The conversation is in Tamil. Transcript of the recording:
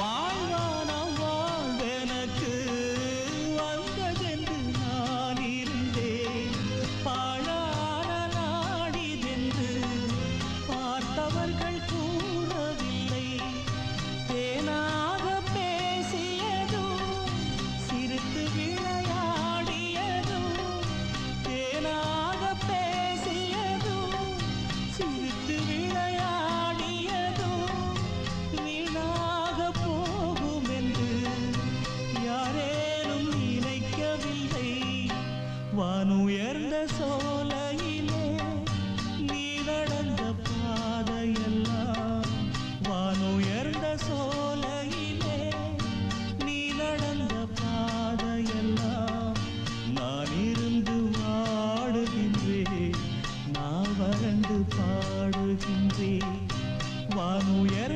வாழ்வானா வாழ்வெனக்கு வந்ததென்று நான் இருந்தேன். பாழான நாடிதென்று பார்த்தவர்கள் கூட வானுயர்ந்த சோலையிலே நீ நடந்த பாதையெல்லாம். வானுயர்ந்த சோலையிலே நீ நடந்த பாதையெல்லாம். நான் இருந்து வாடுகின்றேன் நான் வறண்டு பாடுகின்றேன். வானுயர்